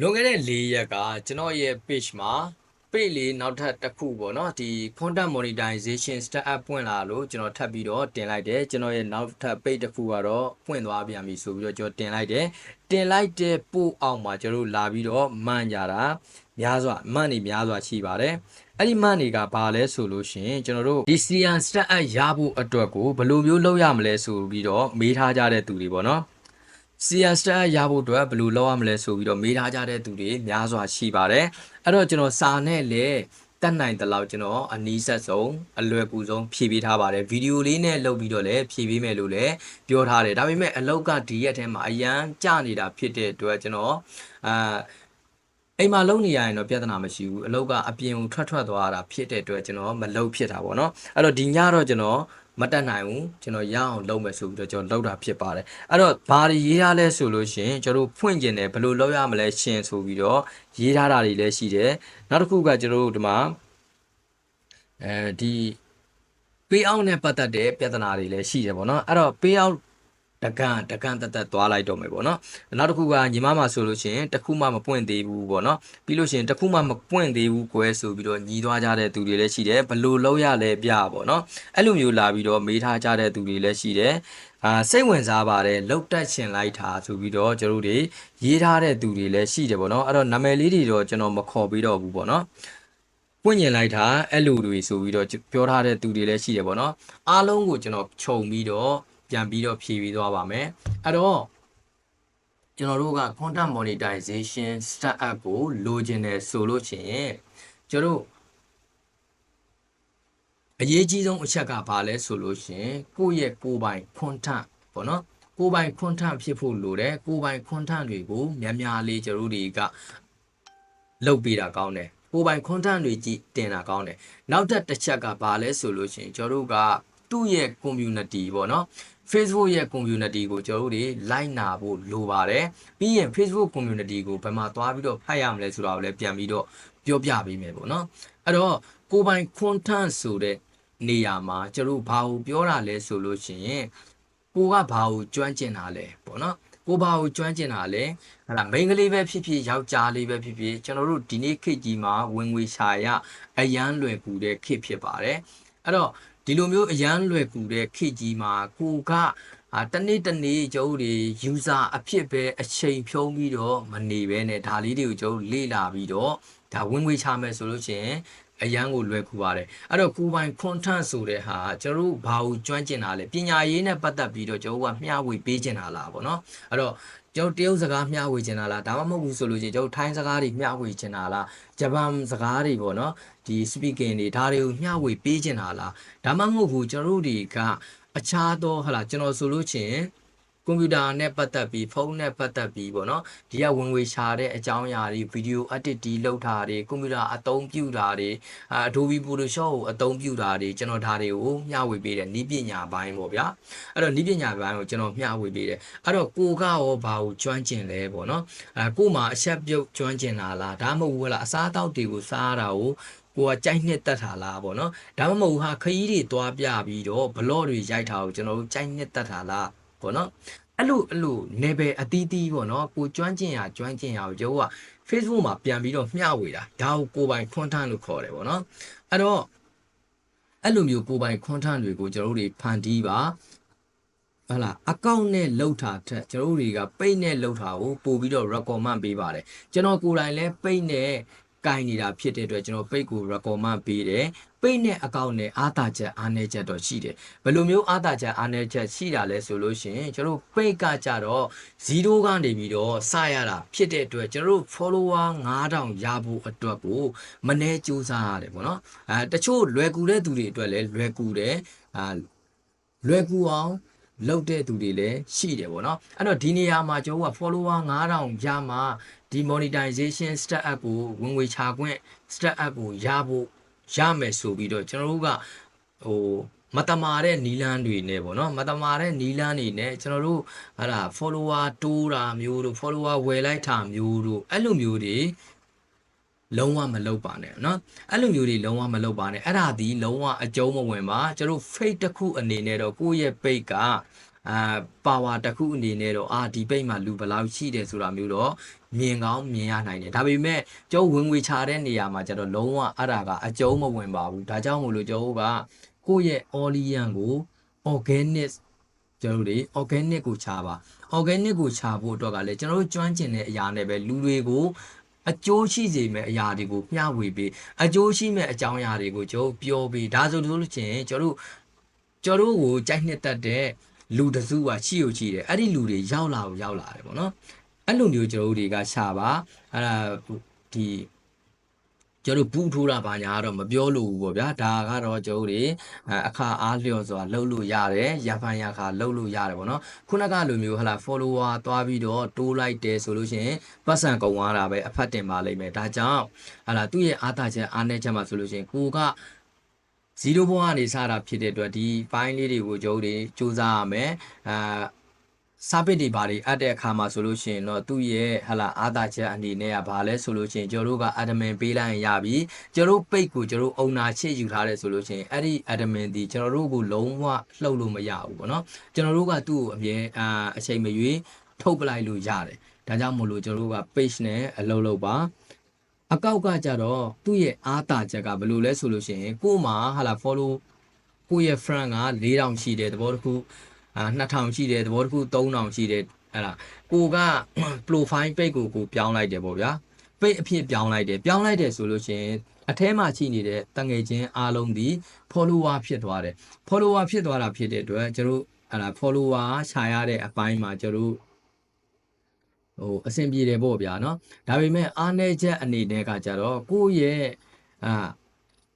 လွန်ခဲ့တဲ့၄ရက်ကကျွန်တော်ရဲ့ page မှာ page လေးနောက်ထပ်တစ်ခုပေါ့နော်ဒီ content monetization step up ပွင့်လာလို့ကျွန်တော်ထပ်ပြီးတော့တင်လိုက်တယ်ကျွန်တော်ရဲ့နောက်ထပ် page တစ်ခုကတော့ပွင့်သွားပြန်ပြီဆိုပြီးတော့ကျွန်တော်တင်လိုက်တယ်တင်လိုက်တဲ့ပို့အောင်မှာကျွန်တော်လာပြီးတော့မှန်ကြတာများစွာမှန်နေများစွာရှိပါတယ်အဲ့ဒီမှန်တွေကဘာလဲဆိုလို့ရှိရင်ကျွန်တော်တို့ဒီ CN step up ရဖို့အတွက်ကိုဘယ်လိုမျိုးလုပ်ရမလဲဆိုပြီးတော့မေးထားကြတဲ့သူတွေပေါ့နော် CS တက်ရဖို့အတွက်ဘယ်လိုလုပ်ရမလဲဆိုပြီးတော့မေးထားကြတဲ့သူတွေများစွာရှိပါတယ်အဲ့တော့ကျွန်တော်စာနဲ့လည်းတက်နိုင်တဲ့လောက်ကျွန်တော်အနီးဆက်ဆုံးအလွယ်ကူဆုံးဖြည့်ပေးထားပါတယ်ဗီဒီယိုလေးနဲ့လုပ်ပြီးတော့လည်းဖြည့်ပေးမယ်လို့လည်းပြောထားတယ်ဒါပေမဲ့အလောက်ကဒီရက်ထဲမှာအရန်ကြနေတာဖြစ်တဲ့အတွက်ကျွန်တော်အာ အိမ်မှာလုံနေရရင်တော့ပြဿနာမရှိဘူးအလုပ်ကအပြင်ကိုထွက်ထွက်သွားတာဖြစ်တဲ့အတွက်ကျွန်တော်မလုပ်ဖြစ်တာပေါ့နော်အဲ့တော့ဒီညတော့ကျွန်တော်မတက်နိုင်ဘူးကျွန်တော်ရအောင်လုပ်မယ်ဆိုပြီးတော့ကျွန်တော်လုပ်တာဖြစ်ပါတယ်အဲ့တော့ဘာတွေရေးထားလဲဆိုလို့ရှရင်ကျွန်တော်ဖွင့်ကျင်တယ်ဘယ်လိုလုပ်ရမလဲရှင်ဆိုပြီးတော့ရေးထားတာတွေလည်းရှိတယ်နောက်တစ်ခုကကျွန်တော်တို့ဒီမှာအဲဒီပေးအောင်နဲ့ပတ်သက်တဲ့ပြဿနာတွေလည်းရှိတယ်ပေါ့နော်အဲ့တော့ပေးအောင် တကန်တကန်တက်တက်သွားလိုက်တော့မယ်ပေါ့နော်နောက်တစ်ခုကညီမမှာဆိုလို့ရှိရင်တစ်ခုမှမပွင့်သေးဘူးပေါ့နော်ပြီးလို့ရှိရင်တစ်ခုမှမပွင့်သေးဘူးကွဲဆိုပြီးတော့ညီးသွားကြတဲ့သူတွေလည်းရှိတယ်ဘလို့လုံးရလဲပြပေါ့နော်အဲ့လိုမျိုးလာပြီးတော့မေးထားကြတဲ့သူတွေလည်းရှိတယ်အာစိတ်ဝင်စားပါတယ်လောက်တက်ချင်လိုက်တာဆိုပြီးတော့ကျွန်တော်တို့တွေရေးထားတဲ့သူတွေလည်းရှိတယ်ပေါ့နော်အဲ့တော့နာမည်လေးတွေတော့ကျွန်တော်မခေါ်ပြီးတော့ဘူးပေါ့နော်ပွင့်ကျင်လိုက်တာအဲ့လိုတွေဆိုပြီးတော့ပြောထားတဲ့သူတွေလည်းရှိတယ်ပေါ့နော်အားလုံးကိုကျွန်တော်ခြုံပြီးတော့ ပြန်ပြီးတော့ဖြည့်ပြီးသွားပါမယ်အဲ့တော့ကျွန်တော်တို့က content monetization startup ကိုလိုချင်တယ်ဆိုလို့ရှိရင်ကျွန်တော်တို့အရေးကြီးဆုံးအချက်ကဘာလဲဆိုလို့ရှိရင်ကိုယ့်ရဲ့ကိုယ်ပိုင် content ပေါ့နော်ကိုယ်ပိုင် content ဖြစ်ဖို့လိုတယ်ကိုယ်ပိုင် content တွေကိုများများလေးကျွန်တော်တို့တွေကလုပ်ပေးတာကောင်းတယ်ကိုယ်ပိုင် content တွေကြည့်တင်တာကောင်းတယ်နောက်ထပ်တစ်ချက်ကဘာလဲဆိုလို့ရှိရင်ကျွန်တော်တို့ကသူ့ရဲ့ community ပေါ့နော် Facebook ရဲ့ community ကိုကျွန်တော်တို့တွေ like နာဖို့လိုပါတယ်ပြီးရင် Facebook community ကိုဘယ်မှာသွားပြီးတော့ဖတ်ရမလဲဆိုတာကိုလည်းပြန်ပြီးတော့ပြောပြပေးမယ်ပေါ့နော်အဲ့တော့ကိုယ်ပိုင် content ဆိုတဲ့နေရာမှာကျွန်တော်တို့ဘာကိုပြောတာလဲဆိုလို့ရှိရင်ကိုကဘာကိုကျွမ်းကျင်တာလဲပေါ့နော်ကိုဘာကိုကျွမ်းကျင်တာလဲဟာလာမိန်းကလေးပဲဖြစ်ဖြစ်ယောက်ျားလေးပဲဖြစ်ဖြစ်ကျွန်တော်တို့ဒီနေ့ခေတ်ကြီးမှာဝင်ငွေရှာရအရန်လွယ်ကူတဲ့ခေတ်ဖြစ်ပါတယ်အဲ့တော့ ဒီလိုမျိုးအရန်လွယ်ကူတဲ့ခေတ်ကြီးမှာကိုကအာတနေ့တနေ့ကျုပ်တွေ user အဖြစ်ပဲအချိန်ဖြုံးပြီးတော့မနေပဲနဲ့ဒါလေးတွေကိုကျုပ်လေ့လာပြီးတော့ဒါဝင်ငွေချမယ်ဆိုလို့ရှိရင်အရန်ကိုလွယ်ကူပါတယ်အဲ့တော့ကိုယ်ပိုင် content ဆိုတဲ့ဟာကျွန်တော်တို့ဘာကိုကျွမ်းကျင်တာလဲပညာရေးနဲ့ပတ်သက်ပြီးတော့ကျွန်တော်တို့ကမျှဝေပေးကျင်တာလားပေါ့နော်အဲ့တော့ ကျွန်တော်တရုတ်စကားမျှဝေချင်တာလားဒါမှမဟုတ်ဘူးဆိုလို့ချင်းကျွန်တော်ထိုင်းစကားတွေမျှဝေချင်တာလားဂျပန်စကားတွေပေါ့နော်ဒီ speaking တွေဒါတွေကိုမျှဝေပေးချင်တာလားဒါမှမဟုတ်ဘူးကျွန်တော်တို့တွေကအခြားသောဟလာကျွန်တော်ဆိုလို့ချင်း ကွန်ပျူတာနဲ့ပတ်သက်ပြီးဖုန်းနဲ့ပတ်သက်ပြီးပေါ့နော်ဒီကဝင်ငွေရှာတဲ့အကြောင်းအရာတွေဗီဒီယို edit တီးလုပ်တာတွေကွန်ပျူတာအသုံးပြုတာတွေအာ Adobe Photoshop ကိုအသုံးပြုတာတွေကျွန်တော်ဒါတွေကိုမျှဝေပေးတယ်နီးပညာပိုင်းပေါ့ဗျာအဲ့တော့နီးပညာပိုင်းကိုကျွန်တော်မျှဝေပေးတယ်အဲ့တော့ကိုကရောဘာကိုကျွမ်းကျင်လဲပေါ့နော်အဲကိုမှအချက်ပြုတ်ကျွမ်းကျင်တာလားဒါမှမဟုတ်ဘူးလားအစားအသောက်တွေကိုစားရတာကိုကိုကကြိုက်နှစ်တက်တာလားပေါ့နော်ဒါမှမဟုတ်ဟာခရီးတွေသွားပြပြီးတော့ဘလော့တွေရိုက်တာကိုကျွန်တော်တို့ကြိုက်နှစ်တက်တာလား ပေါ့နော်အဲ့လိုအဲ့လို level အသီးသီးပေါ့နော်ကိုကျွမ်းကျင်ရကျွမ်းကျင်ရကိုကျုပ်က Facebook မှာပြန်ပြီးတော့မျှဝေတာဒါကိုကိုယ်ပိုင် content လို့ခေါ်တယ်ပေါ့နော်အဲ့တော့အဲ့လိုမျိုးကိုယ်ပိုင် content တွေကိုကျွန်တော်တို့တွေဖန်တီးပါဟုတ်လားအကောင့်နဲ့လောက်တာထက်ကျွန်တော်တို့တွေကပိတ်နဲ့လောက်တာကိုပို့ပြီးတော့ recommend ပေးပါတယ်ကျွန်တော်ကိုယ်တိုင်လည်းပိတ်နဲ့ ကင်နေတာဖြစ်တဲ့အတွက်ကျွန်တော်ပိတ်ကို recommend ပေးတယ်ပိတ်နဲ့အကောင့်နဲ့အားသာချက်အားနည်းချက်တော့ရှိတယ်ဘယ်လိုမျိုးအားသာချက်အားနည်းချက်ရှိတာလဲဆိုလို့ရှိရင်ကျွန်တော်ပိတ်ကကြတော့0ကနေပြီးတော့စရတာဖြစ်တဲ့အတွက်ကျွန်တော် follower 9000ရဖို့အတွက်ကိုမနှဲစူးစမ်းရတယ်ပေါ့နော်အဲတချို့လွယ်ကူတဲ့သူတွေအတွက်လည်းလွယ်ကူတယ်အာလွယ်ကူအောင်လောက်တဲ့သူတွေလည်းရှိတယ်ပေါ့နော်အဲ့တော့ဒီနေရာမှာကျွန်တော်က follower 9000ရမှ ဒီ monetization step up ကိုဝင်ငွေချခွင့် step up ကိုရဖို့ရမယ်ဆိုပြီးတော့ကျွန်တော်တို့ကဟိုမတမာတဲ့နီလန်းတွေနဲ့ပေါ့နော်မတမာတဲ့နီလန်းတွေနဲ့ကျွန်တော်တို့ဟာလာ follower တိုးတာမျိုးတို့ follower ဝယ်လိုက်တာမျိုးတို့အဲ့လိုမျိုးတွေလုံးဝမလုပ်ပါနဲ့เนาะအဲ့လိုမျိုးတွေလုံးဝမလုပ်ပါနဲ့အဲ့ဒါဒီလုံးဝအကျုံးမဝင်ပါကျွန်တော် fake တစ်ခုအနေနဲ့တော့ကိုယ့်ရဲ့ page က အာပါဝါတစ်ခုအနေနဲ့တော့အာဒီပိတ်မှာလူဘယ်လောက်ရှိတယ်ဆိုတာမျိုးတော့မြင်ကောင်းမြင်ရနိုင်တယ်ဒါပေမဲ့ကျောင်းဝင်ငွေချတဲ့နေရာမှာကျတော့လုံးဝအဲ့ဒါကအကျုံးမဝင်ပါဘူးဒါကြောင့်မို့လို့ကျောင်းကကိုယ့်ရဲ့ Olian ကို organic ကျွန်တော်တို့တွေ organic ကိုခြာပါ organic ကိုခြာဖို့အတွက်ကလည်းကျွန်တော်တို့ကျွမ်းကျင်တဲ့အရာနဲ့ပဲလူတွေကိုအကျိုးရှိစေမယ့်အရာတွေကိုမျှဝေပေးအကျိုးရှိမဲ့အကြောင်းအရာတွေကိုကျွန်တော်ပြောပေးဒါဆိုလို့ရှိရင်ကျွန်တော်တို့ကျွန်တော်တို့ကိုကြိုက်နှစ်သက်တဲ့ လူတစုကရှိ ਉ ရှိတယ်အဲ့ဒီလူတွေရောက်လာကိုရောက်လာတယ်ပေါ့နော်အဲ့လိုမျိုးကျွန်တော်တို့တွေကရှာပါအဲ့ဒါဒီကျွန်တော်ဘူးထိုးတာဘာညာတော့မပြောလို့ဘူးပေါ့ဗျာဒါကတော့ကျွန်တော်တို့အခါအားလျော်စွာလှုပ်လို့ရတယ်ရဖန်ရခါလှုပ်လို့ရတယ်ပေါ့နော်ခုနကလိုမျိုးဟလာ follower သွားပြီးတော့တိုးလိုက်တယ်ဆိုလို့ရှိရင်ပတ်စံကုန်သွားတာပဲအဖတ်တင်ပါလိမ့်မယ်ဒါကြောင့်ဟလာသူ့ရဲ့အားသာချက်အားနည်းချက်မှာဆိုလို့ရှိရင်ကိုက 0ဘဝကနေစတာဖြစ်တဲ့အတွက်ဒီပိုင်းလေးတွေကိုကျုပ်တွေစူးစမ်းရမယ်အာစာပစ်တွေဘာတွေအပ်တဲ့အခါမှာဆိုလို့ရှိရင်တော့သူ့ရဲ့ဟလာအာသာချက်အနေနဲ့ကဘာလဲဆိုလို့ရှိရင်ကျွန်တော်တို့က admin ပေးလိုက်ရင်ရပြီကျွန်တော်တို့ page ကိုကျွန်တော်တို့ owner ချစ်ယူထားတယ်ဆိုလို့ရှိရင်အဲ့ဒီ admin ဒီကျွန်တော်တို့ကိုလုံးဝလှုပ်လို့မရဘူးပေါ့နော်ကျွန်တော်တို့ကသူ့ကိုအမြဲအာအချိန်မရွေးထုတ်ပလိုက်လို့ရတယ်ဒါကြောင့်မို့လို့ကျွန်တော်တို့က page နဲ့အလုပ်လုပ်ပါ အကောက်ကကြတော့သူ့ရဲ့အားတာချက်ကဘယ်လိုလဲဆိုလို့ရှိရင်ကို့မှာဟာလာ follow ကိုယ့်ရဲ့ friend က4000ရှိတယ်သဘောတစ်ခုအာ2000ရှိတယ်သဘောတစ်ခု3000ရှိတယ်အဲ့ဒါကိုက profile page ကိုကိုပြောင်းလိုက်တယ်ပေါ့ဗျာ page အဖြစ်ပြောင်းလိုက်တယ်ပြောင်းလိုက်တယ်ဆိုလို့ရှိရင်အထဲမှာရှိနေတဲ့တငယ်ချင်းအားလုံးဒီ follower ဖြစ်သွားတယ် follower ဖြစ်သွားတာဖြစ်တဲ့အတွက်ကျတို့အဲ့ဒါ follower ရှာရတဲ့အပိုင်းမှာကျတို့ ဟိုအဆင်ပြေတယ်ပေါ့ဗျာနော်ဒါပေမဲ့အားနည်းချက်အနေနဲ့ကကြတော့ကိုယ့်ရဲ့အာ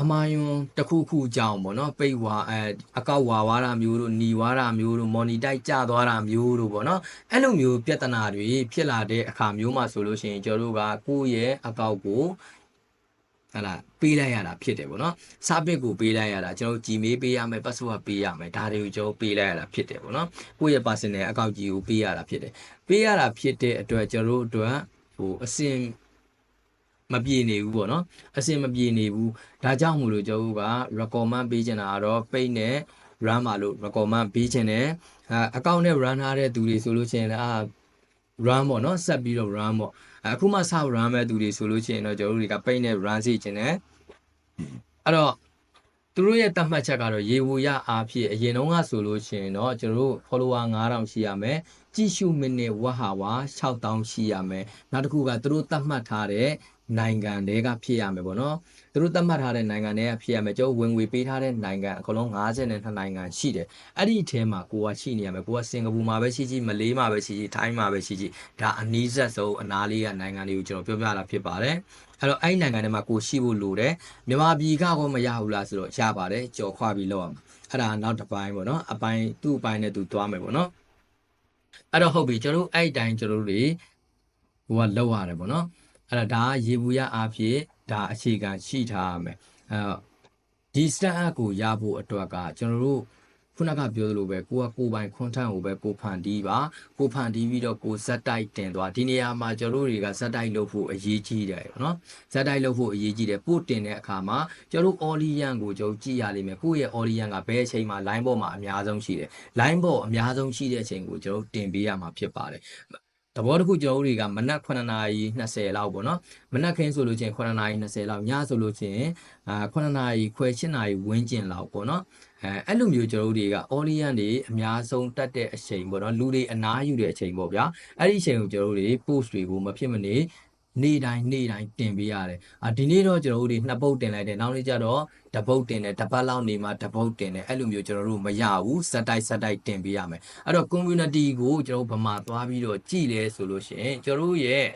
အမာယွန်တစ်ခုခုကြောင်းပေါ့နော်ပိတ်ဝါအအကောက်ဝါဝါတာမျိုးတို့หนีဝါတာမျိုးတို့မော်နီတိုက်ကျသွားတာမျိုးတို့ပေါ့နော်အဲ့လိုမျိုးပြဿနာတွေဖြစ်လာတဲ့အခါမျိုးမှာဆိုလို့ရှိရင်ကျွန်တော်တို့ကကိုယ့်ရဲ့အကောက်ကို ဟလာပေးလိုက်ရတာဖြစ်တယ်ပေါ့နော်စာပစ်ကိုပေးလိုက်ရတာကျွန်တော်ကြည်မေးပေးရမယ် password ပေးရမယ်ဒါတွေကိုကျွန်တော်ပေးလိုက်ရတာဖြစ်တယ်ပေါ့နော်ကိုယ့်ရဲ့ personal အကောက်ကြီးကိုပေးရတာဖြစ်တယ်ပေးရတာဖြစ်တဲ့အတွက်ကျွန်တော်တို့အတွက်ဟိုအစင်မပြေနေဘူးပေါ့နော်အစင်မပြေနေဘူးဒါကြောင့်မို့လို့ကျွန်တော်က recommend ပေးချင်တာကတော့ page နဲ့ run ပါလို့ recommend ပေးချင်တယ်အကောင့်နဲ့ run ထားတဲ့သူတွေဆိုလို့ရှိရင်အာ run ပေါ့နော်ဆက်ပြီးတော့ run ပေါ့အခုမှစ run မဲ့သူတွေဆိုလို့ရှိရင်တော့ကျွန်တော်တို့တွေက page နဲ့ run စီချင်တယ်အဲ့တော့သူတို့ရဲ့တတ်မှတ်ချက်ကတော့ရေဝူရအားဖြင့်အရင်တုန်းကဆိုလို့ရှိရင်တော့ကျွန်တော်တို့ follower 9000ရှိရမယ်ကြည့်ရှုမိနစ်ဝက်ဟာဝါ6000ရှိရမယ်နောက်တစ်ခုကသူတို့တတ်မှတ်ထားတဲ့ နိုင်ငံတွေကဖြစ်ရမယ်ပေါ့နော်သူတို့သတ်မှတ်ထားတဲ့နိုင်ငံတွေကဖြစ်ရမယ်ကျုပ်ဝင်ငွေပေးထားတဲ့နိုင်ငံအကုန်လုံး52နိုင်ငံရှိတယ်အဲ့ဒီအထဲမှာကိုကရှိနေရမယ်ကိုကစင်ကာပူမှာပဲရှိရှိမလေးမှာပဲရှိရှိထိုင်းမှာပဲရှိရှိဒါအနည်းဆက်ဆုံးအနားလေးကနိုင်ငံတွေကိုကျွန်တော်ပြောပြတာဖြစ်ပါတယ်အဲ့တော့အဲ့နိုင်ငံထဲမှာကိုရှိဖို့လိုတယ်မြန်မာပြည်ကကောမရဘူးလားဆိုတော့ရပါတယ်ကြော်ခွာပြီးလောက်အောင်အဲ့ဒါနောက်တစ်ပိုင်းပေါ့နော်အပိုင်းသူ့အပိုင်းနဲ့သူသွားမယ်ပေါ့နော်အဲ့တော့ဟုတ်ပြီကျွန်တော်တို့အဲ့အတိုင်းကျွန်တော်တို့တွေဟိုကလောက်ရတယ်ပေါ့နော် အဲ့ဒါဒါကရေဘူးရအဖြစ်ဒါအခြေခံရှိထားရမယ်အဲ့ဒီ standard ကိုရဖို့အတွက်ကကျွန်တော်တို့ခုနကပြောသလိုပဲကိုကကိုပိုင်ခွန်ထန့်ကိုပဲကိုဖန်တီးပါကိုဖန်တီးပြီးတော့ကိုဇက်တိုက်တင်သွားဒီနေရာမှာကျွန်တော်တွေကဇက်တိုက်လုပ်ဖို့အရေးကြီးတယ်နော်ဇက်တိုက်လုပ်ဖို့အရေးကြီးတယ်ပို့တင်တဲ့အခါမှာကျွန်တော်အော်လီယန်ကိုကျွန်တော်ကြည့်ရလိမ့်မယ်ကိုရဲ့အော်လီယန်ကဘယ်အချိန်မှာ line ပေါ်မှာအများဆုံးရှိတယ် line ပေါ်အများဆုံးရှိတဲ့အချိန်ကိုကျွန်တော်တင်ပေးရမှာဖြစ်ပါတယ် သဘောတခုကျွန်တော်တို့တွေကမနက်9:20လောက်ပေါ့နော်မနက်ခင်းဆိုလို့ချင်း9:20လောက်ညဆိုလို့ချင်းအာ9:00ခွဲ7:00ဝန်းကျင်လောက်ပေါ့နော်အဲအဲ့လိုမျိုးကျွန်တော်တို့တွေက audience တွေအများဆုံးတက်တဲ့အချိန်ပေါ့နော်လူတွေအနားယူတဲ့အချိန်ပေါ့ဗျာအဲ့ဒီအချိန်ကိုကျွန်တော်တို့တွေ post တွေကိုမဖြစ်မနေ နေ့တိုင်းနေ့တိုင်းတင်ပေးရတယ်။အာဒီနေ့တော့ကျွန်တော်တို့တွေနှစ်ပုတ်တင်လိုက်တယ်။နောက်နေ့ကျတော့တပုတ်တင်တယ်။တစ်ပတ်လောက်နေမှတပုတ်တင်တယ်။အဲ့လိုမျိုးကျွန်တော်တို့မရဘူး။စက်တိုက်စက်တိုက်တင်ပေးရမယ်။အဲ့တော့ community ကိုကျွန်တော်ဗမာသွားပြီးတော့ကြည်လဲဆိုလို့ရှိရင်ကျွန်တော်တို့ရဲ့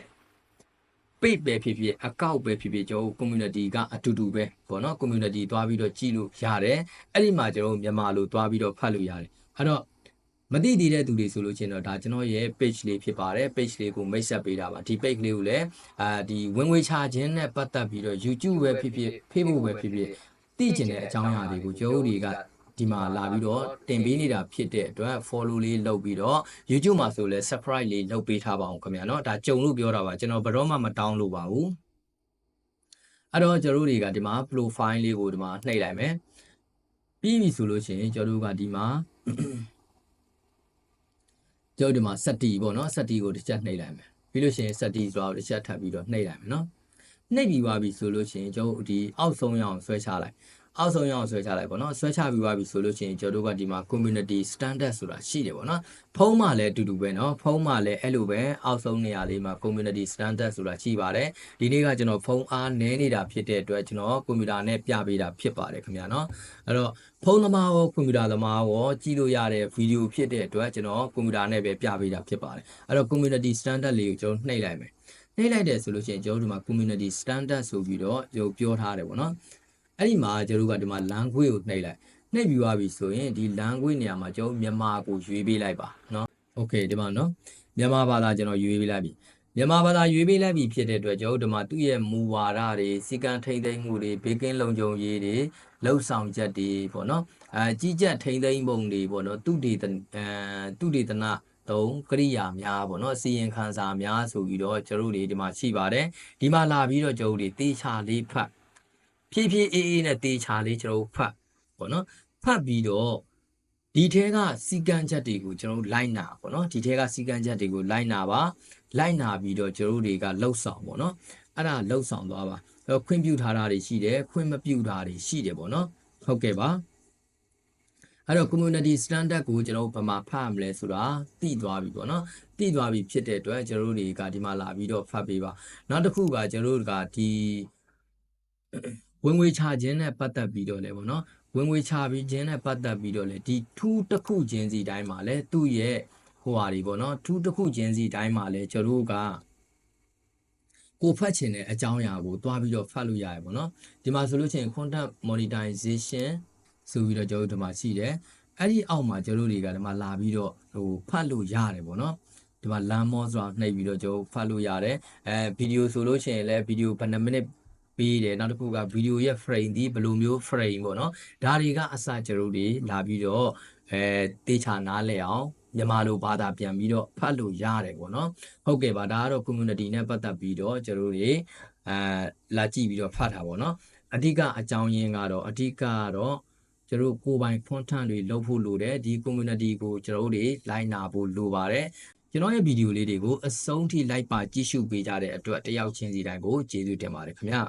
page ပဲဖြစ်ဖြစ်အကောက်ပဲဖြစ်ဖြစ်ကျွန်တော် community ကအတူတူပဲပေါ့နော် community သွားပြီးတော့ကြည့်လို့ရတယ်အဲ့ဒီမှာကျွန်တော်မြန်မာလိုသွားပြီးတော့ဖတ်လို့ရတယ်အဲ့တော့ မသိသေးတဲ့သူတွေဆိုလို့ချင်းတော့ဒါကျွန်တော်ရဲ့ page လေးဖြစ်ပါတယ် page လေးကိုမိတ်ဆက်ပေးတာပါဒီ page လေးကိုလည်းအာဒီဝင်ငွေချခြင်းနဲ့ပတ်သက်ပြီးတော့ YouTube ပဲဖြစ်ဖြစ် Facebook ပဲဖြစ်ဖြစ်သိကျင်တဲ့အကြောင်းအရာတွေကိုကျွန်တော်တွေကဒီမှာလာပြီးတော့တင်ပေးနေတာဖြစ်တဲ့အတွက် follow လေးလုပ်ပြီးတော့ YouTube မှာဆိုလဲ subscribe လေးလုပ်ပေးထားပါအောင်ခင်ဗျာเนาะဒါကြုံလို့ပြောတာပါကျွန်တော်ဘယ်တော့မှမတောင်းလို့ပါဘူးအဲ့တော့ကျွန်တော်တို့တွေကဒီမှာ profile လေးကိုဒီမှာနှိပ်လိုက်မယ်ပြီးပြီဆိုလို့ရှိရင်ကျွန်တော်တို့ကဒီမှာ ကျွန်တော်ဒီမှာစက်တီပေါ့နော်စက်တီကိုတစ်ချက်နှိပ်လိုက်မယ်ပြီးလို့ရှိရင်စက်တီဆိုတာကိုတစ်ချက်ထပ်ပြီးတော့နှိပ်လိုက်မယ်နော်နှိပ်ပြီးသွားပြီဆိုလို့ရှိရင်ကျွန်တော်ဒီအောက်ဆုံးရအောင်ဆွဲချလိုက် အောက်ဆုံးရအောင်ဆွဲချလိုက်ပေါ့နော်ဆွဲချပြီးသွားပြီဆိုလို့ရှိရင်ကျွန်တော်တို့ကဒီမှာ community standard ဆိုတာရှိတယ်ပေါ့နော်ဖုံးမှလည်းအတူတူပဲနော်ဖုံးမှလည်းအဲ့လိုပဲအောက်ဆုံးနေရာလေးမှာ community standard ဆိုတာရှိပါတယ်ဒီနေ့ကကျွန်တော်ဖုံးအားနည်းနေတာဖြစ်တဲ့အတွက်ကျွန်တော်ကွန်ပျူတာနဲ့ပြပေးတာဖြစ်ပါတယ်ခင်ဗျာနော်အဲ့တော့ဖုံးသမားရောကွန်ပျူတာသမားရောကြည့်လို့ရတဲ့ဗီဒီယိုဖြစ်တဲ့အတွက်ကျွန်တော်ကွန်ပျူတာနဲ့ပဲပြပေးတာဖြစ်ပါတယ်အဲ့တော့ community standard လေးကိုကျွန်တော်နှိပ်လိုက်မယ်နှိပ်လိုက်တယ်ဆိုလို့ရှိရင်ကျွန်တော်တို့ဒီမှာ community standard ဆိုပြီးတော့ကျွန်တော်ပြောထားတယ်ပေါ့နော် အဲ့ဒီမှာကျွန်တော်တို့ကဒီမှာ language ကိုနှိပ်လိုက်နှိပ်ပြီးသွားပြီဆိုရင်ဒီ language နေရာမှာကျွန်တော်မြန်မာကိုရွေးပေးလိုက်ပါနော် okay ဒီမှာနော်မြန်မာဘာသာကျွန်တော်ရွေးပေးလိုက်ပြီမြန်မာဘာသာရွေးပေးလိုက်ပြီဖြစ်တဲ့အတွက်ကျွန်တော်တို့ဒီမှာသူ့ရဲ့မူဝါဒတွေစီကံထိန်သိမ်းမှုတွေဘေးကင်းလုံခြုံရေးတွေလှုပ်ဆောင်ချက်တွေပေါ့နော်အဲကြီးကြပ်ထိန်သိမ်းပုံတွေပေါ့နော်သူတေသအဲသူတေသနာသုံးကရိယာများပေါ့နော်စီရင်ခံစာများဆိုပြီးတော့ကျွန်တော်တို့တွေဒီမှာရှိပါတယ်ဒီမှာလာပြီးတော့ကျွန်တော်တို့တွေတေချာလေးဖတ် ဖြည်းဖြည်းအေးအေးနဲ့တေချာလေးကျွန်တော်တို့ဖတ်ပေါ့နော်ဖတ်ပြီးတော့ဒီထဲကစီကံချက်တွေကိုကျွန်တော်တို့လိုက်နာပေါ့နော်ဒီထဲကစီကံချက်တွေကိုလိုက်နာပါလိုက်နာပြီးတော့ကျွန်တော်တို့တွေကလှုပ်ဆောင်ပေါ့နော်အဲ့ဒါလှုပ်ဆောင်သွားပါအဲ့တော့ခွင့်ပြုထားတာတွေရှိတယ်ခွင့်မပြုတာတွေရှိတယ်ပေါ့နော်ဟုတ်ကဲ့ပါအဲ့တော့ community standard ကိုကျွန်တော်တို့ဘယ်မှာဖတ်ရမလဲဆိုတာသိသွားပြီပေါ့နော်သိသွားပြီဖြစ်တဲ့အတွက်ကျွန်တော်တို့တွေကဒီမှာလာပြီးတော့ဖတ်ပေးပါနောက်တစ်ခုကကျွန်တော်တို့ကဒီ ဝင်ငွေချခြင်းနဲ့ပတ်သက်ပြီးတော့လေပေါ့နော်ဝင်ငွေချပြီးခြင်းနဲ့ပတ်သက်ပြီးတော့လေဒီထူးတစ်ခုချင်းစီတိုင်းမှာလေသူ့ရဲ့ဟိုဟာတွေပေါ့နော်ထူးတစ်ခုချင်းစီတိုင်းမှာလေကျွန်တော်တို့ကကိုဖတ်ချင်တဲ့အကြောင်းအရာကိုတွားပြီးတော့ဖတ်လို့ရတယ်ပေါ့နော်ဒီမှာဆိုလို့ရှိရင် content monetization ဆိုပြီးတော့ကျွန်တော်တို့ဒီမှာရှိတယ်အဲ့ဒီအောက်မှာကျွန်တော်တို့တွေကဒီမှာလာပြီးတော့ဟိုဖတ်လို့ရတယ်ပေါ့နော်ဒီမှာ learn more ဆိုတာနှိပ်ပြီးတော့ကျွန်တော်ဖတ်လို့ရတယ်အဲဗီဒီယိုဆိုလို့ရှိရင်လည်းဗီဒီယိုဘယ်နှမိနစ် ပေးတယ်နောက်တစ်ခုကဗီဒီယိုရဲ့ frame ဒီဘယ်လိုမျိုး frame ပေါ့နော်ဒါတွေကအစကျွန်တော်တို့တွေလာပြီးတော့အဲတေချာနားလဲအောင်မြန်မာလိုဘာသာပြန်ပြီးတော့ဖတ်လို့ရတယ်ပေါ့နော်ဟုတ်ကဲ့ပါဒါကတော့ community နဲ့ပတ်သက်ပြီးတော့ကျွန်တော်တို့တွေအဲလာကြည့်ပြီးတော့ဖတ်တာပေါ့နော်အဓိကအကြောင်းရင်းကတော့အဓိကကတော့ကျွန်တော်ကိုယ်ပိုင် content တွေလုပ်ဖို့လိုတယ်ဒီ community ကိုကျွန်တော်တို့တွေလိုက်နာဖို့လိုပါတယ်ကျွန်တော်ရဲ့ဗီဒီယိုလေးတွေကိုအဆုံးထိလိုက်ပါကြည့်ရှုပေးကြတဲ့အတွက်တယောက်ချင်းစီတိုင်းကိုကျေးဇူးတင်ပါတယ်ခင်ဗျာ